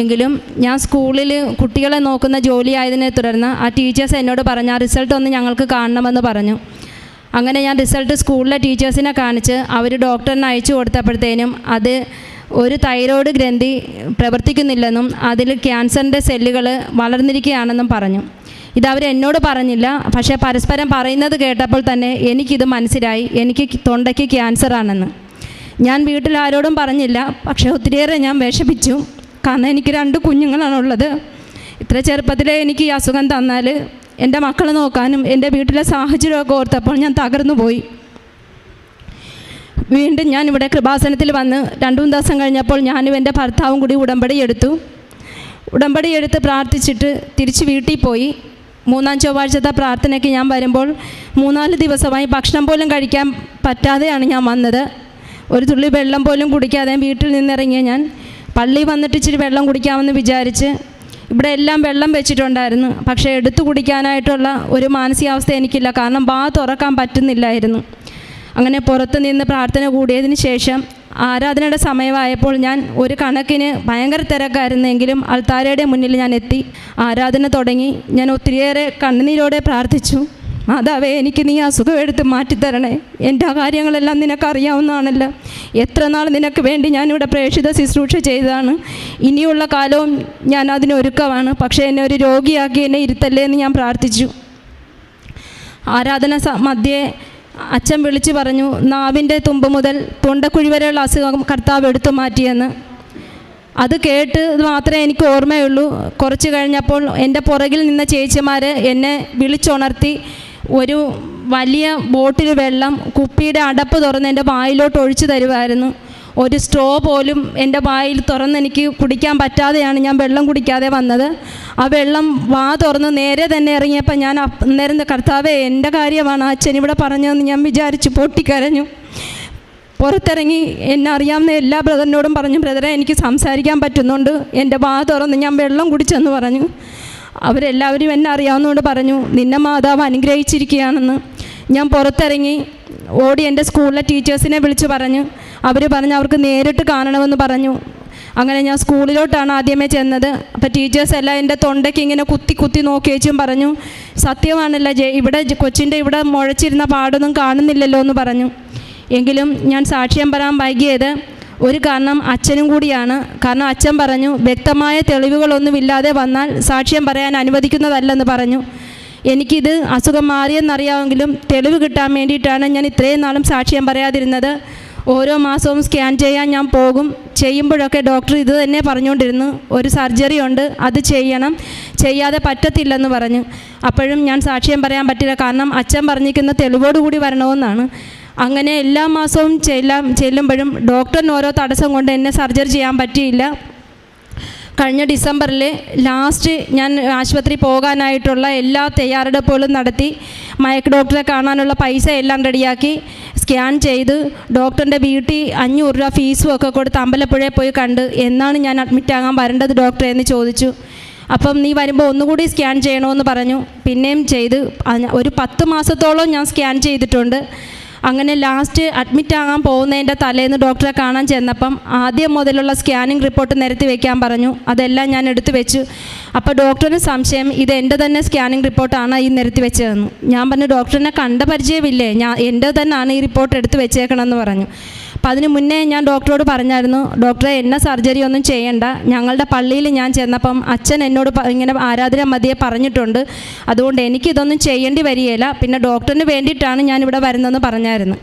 എങ്കിലും ഞാൻ സ്കൂളിൽ കുട്ടികളെ നോക്കുന്ന ജോലി ആയതിനെ തുടർന്ന് ആ ടീച്ചേഴ്സ് എന്നോട് പറഞ്ഞു ആ റിസൾട്ട് ഒന്ന് ഞങ്ങൾക്ക് കാണണമെന്ന് പറഞ്ഞു. അങ്ങനെ ഞാൻ റിസൾട്ട് സ്കൂളിലെ ടീച്ചേഴ്സിനെ കാണിച്ച് അവർ ഡോക്ടറിന് അയച്ചു കൊടുത്തപ്പോഴത്തേനും അത് ഒരു തൈറോയ്ഡ് ഗ്രന്ഥി പ്രവർത്തിക്കുന്നില്ലെന്നും അതിൽ ക്യാൻസറിന്റെ സെല്ലുകൾ വളർന്നിരിക്കുകയാണെന്നും പറഞ്ഞു. ഇതവർ എന്നോട് പറഞ്ഞില്ല പക്ഷേ പരസ്പരം പറയുന്നത് കേട്ടപ്പോൾ തന്നെ എനിക്കിത് മനസ്സിലായി എനിക്ക് തൊണ്ടയ്ക്ക് ക്യാൻസറാണെന്ന്. ഞാൻ വീട്ടിൽ ആരോടും പറഞ്ഞില്ല പക്ഷേ ഒത്തിരിയേറെ ഞാൻ വിഷമിച്ചു. കാരണം എനിക്ക് രണ്ട് കുഞ്ഞുങ്ങളാണുള്ളത്. ഇത്ര ചെറുപ്പത്തിലേ എനിക്ക് ഈ അസുഖം തന്നാൽ എന്റെ മക്കളെ നോക്കാനും എന്റെ വീട്ടിലെ സാഹചര്യമൊക്കെ ഓർത്തപ്പോൾ ഞാൻ തകർന്നു പോയി. വീണ്ടും ഞാൻ ഇവിടെ കൃപാസനത്തിൽ വന്ന് രണ്ടു മൂന്ന് ദിവസം കഴിഞ്ഞപ്പോൾ ഞാനും എന്റെ ഭർത്താവും കൂടി ഉടമ്പടി എടുത്തു. ഉടമ്പടി എടുത്ത് പ്രാർത്ഥിച്ചിട്ട് തിരിച്ച് വീട്ടിൽ പോയി. മൂന്നാം ചൊവ്വാഴ്ചത്തെ പ്രാർത്ഥനയ്ക്ക് ഞാൻ വരുമ്പോൾ മൂന്നാൽ ദിവസമായി ഭക്ഷണം പോലും കഴിക്കാൻ പറ്റാതെയാണ് ഞാൻ വന്നത്. ഒരു തുള്ളി വെള്ളം പോലും കുടിക്കാതെ വീട്ടിൽ നിന്നിറങ്ങിയ ഞാൻ പള്ളി വന്നിട്ട് ഇച്ചിരി വെള്ളം കുടിക്കാമെന്ന് വിചാരിച്ച് ഇവിടെ എല്ലാം വെള്ളം വെച്ചിട്ടുണ്ടായിരുന്നു. പക്ഷേ എടുത്തു കുടിക്കാനായിട്ടുള്ള ഒരു മാനസികാവസ്ഥ എനിക്കില്ല. കാരണം ബാ തുറക്കാൻ പറ്റുന്നില്ലായിരുന്നു. അങ്ങനെ പുറത്ത് നിന്ന് പ്രാർത്ഥന കൂടിയതിന് ശേഷം ആരാധനയുടെ സമയമായപ്പോൾ ഞാൻ ഒരു കണക്കിന് ഭയങ്കര തിരക്കായിരുന്നെങ്കിലും അൾത്താരയുടെ മുന്നിൽ ഞാൻ എത്തി. ആരാധന തുടങ്ങി. ഞാൻ ഒത്തിരിയേറെ കണ്ണുനീരോടെ പ്രാർത്ഥിച്ചു. മാതാവേ എനിക്ക് നീ അസുഖം എടുത്ത് മാറ്റിത്തരണേ. എന്റെ ആ കാര്യങ്ങളെല്ലാം നിനക്കറിയാവുന്നതാണല്ലോ. എത്ര നാൾ നിനക്ക് വേണ്ടി ഞാനിവിടെ പ്രേക്ഷിത ശുശ്രൂഷ ചെയ്തതാണ്. ഇനിയുള്ള കാലവും ഞാൻ അതിനൊരുക്കമാണ് പക്ഷേ എന്നെ ഒരു രോഗിയാക്കി എന്നെ ഇരുത്തല്ലേ എന്ന് ഞാൻ പ്രാർത്ഥിച്ചു. ആരാധന മധ്യേ അച്ഛൻ വിളിച്ചു പറഞ്ഞു നാവിന്റെ തുമ്പ് മുതൽ തൊണ്ടക്കുഴി വരെയുള്ള അസുഖം കർത്താവ് എടുത്തു മാറ്റിയെന്ന്. അത് കേട്ട് മാത്രമേ എനിക്ക് ഓർമ്മയുള്ളൂ. കുറച്ച് കഴിഞ്ഞപ്പോൾ എന്റെ പുറകിൽ നിന്ന ചേച്ചിമാർ എന്നെ വിളിച്ചുണർത്തി ഒരു വലിയ ബോട്ടിൽ വെള്ളം കുപ്പിയുടെ അടപ്പ് തുറന്ന് എന്റെ വായിലോട്ട് ഒഴിച്ചു തരുമായിരുന്നു. ഒരു സ്ട്രോ പോലും എന്റെ വായിൽ തുറന്ന് എനിക്ക് കുടിക്കാൻ പറ്റാതെയാണ് ഞാൻ വെള്ളം കുടിക്കാതെ വന്നത്. ആ വെള്ളം വാ തുറന്ന് നേരെ തന്നെ ഇറങ്ങിയപ്പോൾ ഞാൻ അന്നേരം കർത്താവെ എന്റെ കാര്യമാണ് അച്ഛൻ ഇവിടെ പറഞ്ഞതെന്ന് ഞാൻ വിചാരിച്ച് പൊട്ടിക്കരഞ്ഞു. പുറത്തിറങ്ങി എന്നെ അറിയാവുന്ന എല്ലാ ബ്രദറിനോടും പറഞ്ഞു ബ്രദറെ എനിക്ക് സംസാരിക്കാൻ പറ്റുന്നുണ്ട്. എന്റെ വാ തുറന്ന് ഞാൻ വെള്ളം കുടിച്ചെന്ന് പറഞ്ഞു. അവരെല്ലാവരും എന്നെ അറിയാവുന്നതുകൊണ്ട് പറഞ്ഞു നിന്നെ മാതാവ് അനുഗ്രഹിച്ചിരിക്കുകയാണെന്ന്. ഞാൻ പുറത്തിറങ്ങി ഓടി എന്റെ സ്കൂളിലെ ടീച്ചേഴ്സിനെ വിളിച്ച് പറഞ്ഞു. അവർ പറഞ്ഞു അവർക്ക് നേരിട്ട് കാണണമെന്ന് പറഞ്ഞു. അങ്ങനെ ഞാൻ സ്കൂളിലോട്ടാണ് ആദ്യമേ ചെന്നത്. അപ്പോൾ ടീച്ചേഴ്സ് എല്ലാം എന്റെ തൊണ്ടയ്ക്ക് ഇങ്ങനെ കുത്തി കുത്തി നോക്കി വെച്ചും പറഞ്ഞു സത്യമാണല്ലോ ജെ ഇവിടെ കൊച്ചിന്റെ ഇവിടെ മുഴച്ചിരുന്ന പാടൊന്നും കാണുന്നില്ലല്ലോ എന്ന് പറഞ്ഞു. എങ്കിലും ഞാൻ സാക്ഷ്യം പറയാൻ വൈകിയത് ഒരു കാരണം അച്ഛനും കൂടിയാണ്. കാരണം അച്ഛൻ പറഞ്ഞു വ്യക്തമായ തെളിവുകളൊന്നുമില്ലാതെ വന്നാൽ സാക്ഷ്യം പറയാൻ അനുവദിക്കുന്നതല്ലെന്ന് പറഞ്ഞു. എനിക്കിത് അസുഖം മാറിയെന്നറിയാമെങ്കിലും തെളിവ് കിട്ടാൻ വേണ്ടിയിട്ടാണ് ഞാൻ ഇത്രയും നാളും സാക്ഷ്യം പറയാതിരുന്നത്. ഓരോ മാസവും സ്കാൻ ചെയ്യാൻ ഞാൻ പോകും. ചെയ്യുമ്പോഴൊക്കെ ഡോക്ടർ ഇത് തന്നെ പറഞ്ഞുകൊണ്ടിരുന്നു. ഒരു സർജറി ഉണ്ട് അത് ചെയ്യണം. ചെയ്യാതെ പറ്റത്തില്ലെന്ന് പറഞ്ഞു. അപ്പോഴും ഞാൻ സാക്ഷ്യം പറയാൻ പറ്റില്ല. കാരണം അച്ഛൻ പറഞ്ഞിരിക്കുന്ന തെളിവോടുകൂടി വരണമെന്നാണ്. അങ്ങനെ എല്ലാ മാസവും ചെല്ലാം ചെല്ലുമ്പോഴും ഡോക്ടറിന് ഓരോ തടസ്സം കൊണ്ട് എന്നെ സർജറി ചെയ്യാൻ പറ്റിയില്ല. കഴിഞ്ഞ ഡിസംബറിൽ ലാസ്റ്റ് ഞാൻ ആശുപത്രി പോകാനായിട്ടുള്ള എല്ലാ തയ്യാറെടുപ്പുകളും നടത്തി. മയക്ക് ഡോക്ടറെ കാണാനുള്ള പൈസ എല്ലാം റെഡിയാക്കി സ്കാൻ ചെയ്ത് ഡോക്ടറിന്റെ വീട്ടിൽ അഞ്ഞൂറ് രൂപ ഫീസും ഒക്കെ കൊടുത്ത് അമ്പലപ്പുഴയിൽ പോയി കണ്ട് എന്നാണ് ഞാൻ അഡ്മിറ്റാകാൻ വരേണ്ടത് ഡോക്ടറെ എന്ന് ചോദിച്ചു. അപ്പം നീ വരുമ്പോൾ ഒന്നുകൂടി സ്കാൻ ചെയ്യണമെന്ന് പറഞ്ഞു. പിന്നെയും ചെയ്ത്. ഒരു പത്ത് മാസത്തോളം ഞാൻ സ്കാൻ ചെയ്തിട്ടുണ്ട്. അങ്ങനെ ലാസ്റ്റ് അഡ്മിറ്റ് ആകാൻ പോകുന്നതിന്റെ തലേന്ന് ഡോക്ടറെ കാണാൻ ചെന്നപ്പം ആദ്യം മുതലുള്ള സ്കാനിങ് റിപ്പോർട്ട് നിരത്തി വെക്കാൻ പറഞ്ഞു. അതെല്ലാം ഞാൻ എടുത്തു വെച്ചു. അപ്പോൾ ഡോക്ടറിന് സംശയം ഇത് എന്റെ തന്നെ സ്കാനിങ് റിപ്പോർട്ടാണ് ഈ നിരത്തി വെച്ചതെന്ന്. ഞാൻ പറഞ്ഞു ഡോക്ടറിനെ കണ്ട പരിചയമില്ലേ? ഞാൻ എന്റെ തന്നെയാണ് ഈ റിപ്പോർട്ട് എടുത്ത് വെച്ചേക്കണമെന്ന് പറഞ്ഞു. അപ്പം അതിന് മുന്നേ ഞാൻ ഡോക്ടറോട് പറഞ്ഞായിരുന്നു ഡോക്ടറെ എന്നെ സർജറി ഒന്നും ചെയ്യണ്ട. ഞങ്ങളുടെ പള്ളിയിൽ ഞാൻ ചെന്നപ്പം അച്ഛൻ എന്നോട് ഇങ്ങനെ ആരാധന മതിയെ പറഞ്ഞിട്ടുണ്ട്. അതുകൊണ്ട് എനിക്കിതൊന്നും ചെയ്യേണ്ടി വരികയില്ല. പിന്നെ ഡോക്ടറിന് വേണ്ടിയിട്ടാണ് ഞാൻ ഇവിടെ വരുന്നതെന്ന് പറഞ്ഞായിരുന്നു.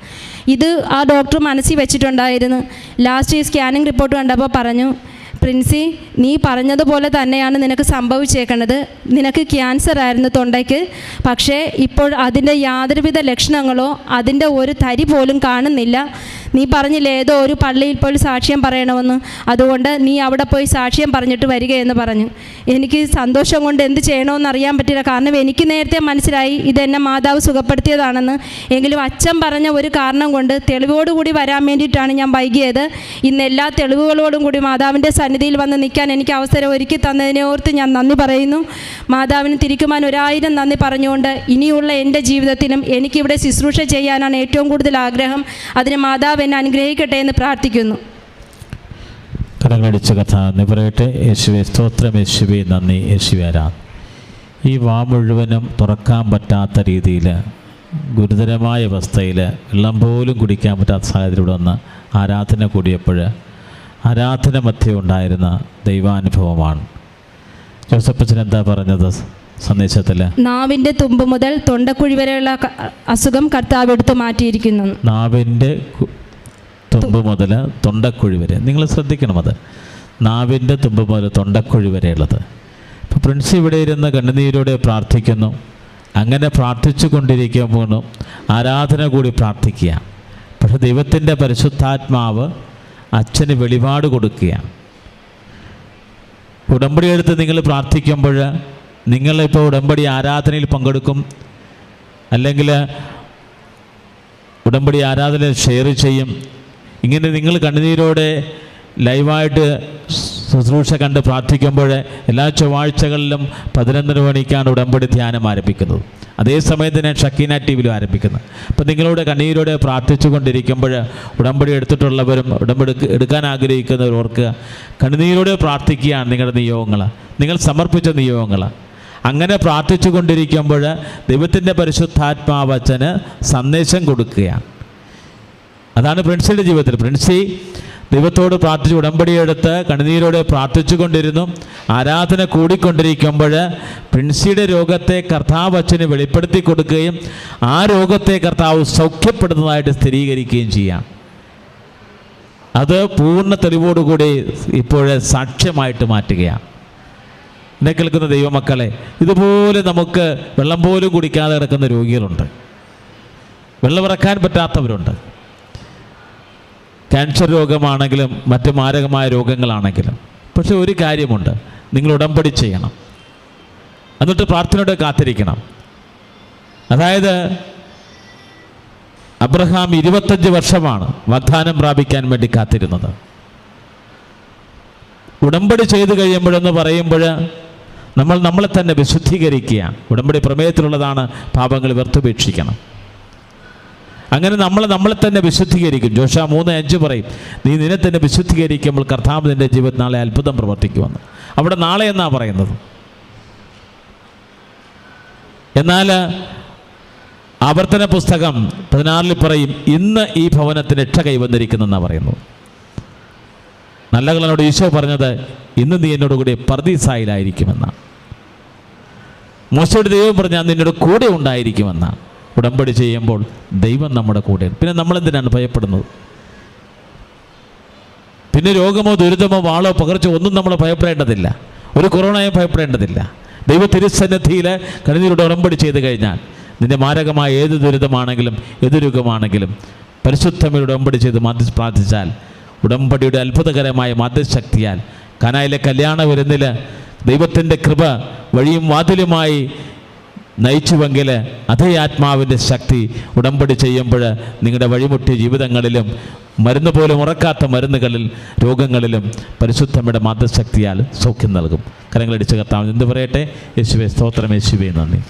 ഇത് ആ ഡോക്ടർ മനസ്സിൽ വെച്ചിട്ടുണ്ടായിരുന്നു. ലാസ്റ്റ് ഈ സ്കാനിങ് റിപ്പോർട്ട് കണ്ടപ്പോൾ പറഞ്ഞു പ്രിൻസി നീ പറഞ്ഞതുപോലെ തന്നെയാണ് നിനക്ക് സംഭവിച്ചേക്കണത്. നിനക്ക് ക്യാൻസർ ആയിരുന്നു തൊണ്ടയ്ക്ക്. പക്ഷേ ഇപ്പോൾ അതിന്റെ യാതൊരുവിധ ലക്ഷണങ്ങളോ അതിന്റെ ഒരു തരി പോലും കാണുന്നില്ല. നീ പറഞ്ഞില്ലേ ഏതോ ഒരു പള്ളിയിൽ പോയി സാക്ഷ്യം പറയണമെന്ന്. അതുകൊണ്ട് നീ അവിടെ പോയി സാക്ഷ്യം പറഞ്ഞിട്ട് വരികയെന്ന് പറഞ്ഞു. എനിക്ക് സന്തോഷം കൊണ്ട് എന്ത് ചെയ്യണമെന്ന് അറിയാൻ പറ്റില്ല. കാരണം എനിക്ക് നേരത്തെ മനസ്സിലായി ഇതെന്നെ മാതാവ് സുഖപ്പെടുത്തിയതാണെന്ന്. എങ്കിലും അച്ഛൻ പറഞ്ഞ ഒരു കാരണം കൊണ്ട് തെളിവോടുകൂടി വരാൻ വേണ്ടിയിട്ടാണ് ഞാൻ വൈകിയത്. ഇന്ന് എല്ലാ തെളിവുകളോടും കൂടി മാതാവിന്റെ സന്നിധിയിൽ വന്ന് നിൽക്കാൻ എനിക്ക് അവസരം ഒരുക്കി തന്നതിനെ ഓർത്ത് ഞാൻ നന്ദി പറയുന്നു. മാതാവിന് തിരിക്കുമാൻ ഒരായിരം നന്ദി പറഞ്ഞുകൊണ്ട് ഇനിയുള്ള എന്റെ ജീവിതത്തിലും എനിക്കിവിടെ ശുശ്രൂഷ ചെയ്യാനാണ് ഏറ്റവും കൂടുതൽ ആഗ്രഹം. അതിന് മാതാവ് എന്നെ അനുഗ്രഹിക്കട്ടെ എന്ന് പ്രാർത്ഥിക്കുന്നു.
കരങ്ങളടിച്ച കഥ നന്ദി പറയട്ടെ. യേശുവെ സ്തോത്രം യേശുവെ നന്ദി യേശുവെ ആരാധന. ഈ വാ മുഴുവനും തുറക്കാൻ പറ്റാത്ത രീതിയിൽ ഗുരുതരമായ അവസ്ഥയിൽ വെള്ളം പോലും കുടിക്കാൻ പറ്റാത്ത സാഹചര്യം ഇവിടെ വന്ന് ആരാധന കൂടിയപ്പോൾ ആരാധന മധ്യം ഉണ്ടായിരുന്ന ദൈവാനുഭവമാണ്. ജോസഫച്ചൻ എന്താ പറഞ്ഞത് സന്ദേശത്തിൽ
നാവിന്റെ തുമ്പ് മുതൽ തൊണ്ടക്കുഴി വരെയുള്ള അസുഖം കർത്താവ് എടുത്തു മാറ്റിയിരിക്കുന്നു.
നാവിന്റെ കു- തുമ്പ് മുതൽ തൊണ്ടക്കുഴി വരെ. നിങ്ങൾ ശ്രദ്ധിക്കണം അത്. നാവിന്റെ തുമ്പ് മുതൽ തൊണ്ടക്കുഴി വരെയുള്ളത്. ഇപ്പോൾ പ്രിൻസ് ഇവിടെ ഇരുന്ന് കണ്ണുനീരോടെ പ്രാർത്ഥിക്കുന്നു. അങ്ങനെ പ്രാർത്ഥിച്ചു കൊണ്ടിരിക്കുമ്പോൾ ആരാധന കൂടി പ്രാർത്ഥിക്കുക. പക്ഷെ ദൈവത്തിന്റെ പരിശുദ്ധാത്മാവ് അച്ഛന് വെളിപാട് കൊടുക്കുകയാണ്. ഉടമ്പടി എടുത്ത് നിങ്ങൾ പ്രാർത്ഥിക്കുമ്പോൾ നിങ്ങളിപ്പോൾ ഉടമ്പടി ആരാധനയിൽ പങ്കെടുക്കും. അല്ലെങ്കിൽ ഉടമ്പടി ആരാധന ഷെയർ ചെയ്യും. ഇങ്ങനെ നിങ്ങൾ കണ്ണുനീരോടെ ലൈവായിട്ട് ശുശ്രൂഷ കണ്ട് പ്രാർത്ഥിക്കുമ്പോൾ എല്ലാ ചൊവ്വാഴ്ചകളിലും പതിനൊന്നര മണിക്കാണ് ഉടമ്പടി ധ്യാനം ആരംഭിക്കുന്നത്. അതേസമയത്ത് ഞാൻ ഷക്കീന ടി വിയിലും ആരംഭിക്കുന്നത് അപ്പം നിങ്ങളോട് കണ്ണീരോടെ പ്രാർത്ഥിച്ചു കൊണ്ടിരിക്കുമ്പോൾ ഉടമ്പടി എടുത്തിട്ടുള്ളവരും ഉടമ്പടി എടുക്കാൻ ആഗ്രഹിക്കുന്നവർ ഓർക്കുക കണ്ണുനീരോടെ പ്രാർത്ഥിക്കുകയാണ് നിങ്ങളുടെ നിയോഗങ്ങൾ നിങ്ങൾ സമർപ്പിച്ച നിയോഗങ്ങൾ അങ്ങനെ പ്രാർത്ഥിച്ചു കൊണ്ടിരിക്കുമ്പോൾ ദൈവത്തിന്റെ പരിശുദ്ധാത്മാവച്ചന് സന്ദേശം കൊടുക്കുകയാണ്. അതാണ് പ്രിൻസിയുടെ ജീവിതത്തിൽ. പ്രിൻസി ദൈവത്തോട് പ്രാർത്ഥിച്ച് ഉടമ്പടിയെടുത്ത് കണ്ണുനീരോടെ പ്രാർത്ഥിച്ചു കൊണ്ടിരുന്നു ആരാധന കൂടിക്കൊണ്ടിരിക്കുമ്പോൾ പ്രിൻസിയുടെ രോഗത്തെ കർത്താവ് അച്ഛന് വെളിപ്പെടുത്തി കൊടുക്കുകയും ആ രോഗത്തെ കർത്താവ് സൗഖ്യപ്പെടുന്നതായിട്ട് സ്ഥിരീകരിക്കുകയും ചെയ്യാം. അത് പൂർണ തെളിവോടുകൂടി ഇപ്പോഴേ സാക്ഷ്യമായിട്ട് മാറ്റുകയാണ്. എന്നെ കേൾക്കുന്ന ദൈവമക്കളെ ഇതുപോലെ നമുക്ക് വെള്ളം പോലും കുടിക്കാതെ കിടക്കുന്ന രോഗികളുണ്ട്. വെള്ളമിറക്കാൻ പറ്റാത്തവരുണ്ട്. ക്യാൻസർ രോഗമാണെങ്കിലും മറ്റ് മാരകമായ രോഗങ്ങളാണെങ്കിലും. പക്ഷെ ഒരു കാര്യമുണ്ട്. നിങ്ങൾ ഉടമ്പടി ചെയ്യണം. എന്നിട്ട് പ്രാർത്ഥനയോടെ കാത്തിരിക്കണം. അതായത് അബ്രഹാം ഇരുപത്തഞ്ച് വർഷമാണ് വാഗ്ദാനം പ്രാപിക്കാൻ വേണ്ടി കാത്തിരുന്നത്. ഉടമ്പടി ചെയ്തു കഴിയുമ്പോഴെന്ന് പറയുമ്പോൾ നമ്മൾ നമ്മളെ തന്നെ വിശുദ്ധീകരിക്കുക ഉടമ്പടി പ്രമേയത്തിലുള്ളതാണ് പാപങ്ങൾ വ്യർത്ഥുപേക്ഷിക്കണം അങ്ങനെ നമ്മൾ നമ്മളെ തന്നെ വിശുദ്ധീകരിക്കും. ജോഷ മൂന്ന് അഞ്ച് പറയും നീ നിന്നെ തന്നെ വിശുദ്ധീകരിക്കുമ്പോൾ കർത്താവ് നിന്റെ ജീവിതത്തിൽ നാളെ അത്ഭുതം പ്രവർത്തിക്കുമെന്ന്. അവിടെ നാളെ എന്നാണ് പറയുന്നത്? എന്നാൽ ആവർത്തന പുസ്തകം പതിനാറിൽ പറയും ഇന്ന് ഈ ഭവനത്തിന് രക്ഷ കൈവന്നിരിക്കുന്നെന്നാണ് പറയുന്നത്. നല്ല കളനോട് ഈശോ പറഞ്ഞത് ഇന്ന് നീ എന്നോട് കൂടി പർദീസായിലായിരിക്കുമെന്നാണ് മോശയുടെ ദൈവം പറഞ്ഞാൽ നിന്നോട് കൂടെ ഉണ്ടായിരിക്കുമെന്നാണ് ഉടമ്പടി ചെയ്യുമ്പോൾ ദൈവം നമ്മുടെ കൂടെ പിന്നെ നമ്മളെന്തിനാണ് ഭയപ്പെടുന്നത്? പിന്നെ രോഗമോ ദുരിതമോ വാളോ പകർച്ചോ ഒന്നും നമ്മൾ ഭയപ്പെടേണ്ടതില്ല. ഒരു കൊറോണയും ഭയപ്പെടേണ്ടതില്ല. ദൈവ തിരുസന്നിധിയിൽ കരുതിയുടെ ഉടമ്പടി ചെയ്ത് കഴിഞ്ഞാൽ നിന്റെ മാരകമായ ഏത് ദുരിതമാണെങ്കിലും ഏത് രോഗമാണെങ്കിലും പരിശുദ്ധമയുടെ ഉടമ്പടി ചെയ്ത് മാധ്യ പ്രാർത്ഥിച്ചാൽ ഉടമ്പടിയുടെ അത്ഭുതകരമായ മാധ്യശക്തിയാൽ കനായിലെ കല്യാണ വിരുന്നിൽ ദൈവത്തിന്റെ കൃപ വഴിയും വാതിലുമായി നയിച്ചുവെങ്കിൽ അതേ ആത്മാവിന്റെ ശക്തി ഉടമ്പടി ചെയ്യുമ്പോൾ നിങ്ങളുടെ വഴിമുട്ടിയ ജീവിതങ്ങളിലും മരുന്ന് പോലും ഉറക്കാത്ത മരുന്നുകളിൽ രോഗങ്ങളിലും പരിശുദ്ധമ്മയുടെ മാതൃശക്തിയാൽ സൗഖ്യം നൽകും. കരങ്ങളടിച്ച് കർത്താവ് എന്ത് പറയട്ടെ? യേശുവെ സ്തോത്രം യേശുവെ നന്ദി.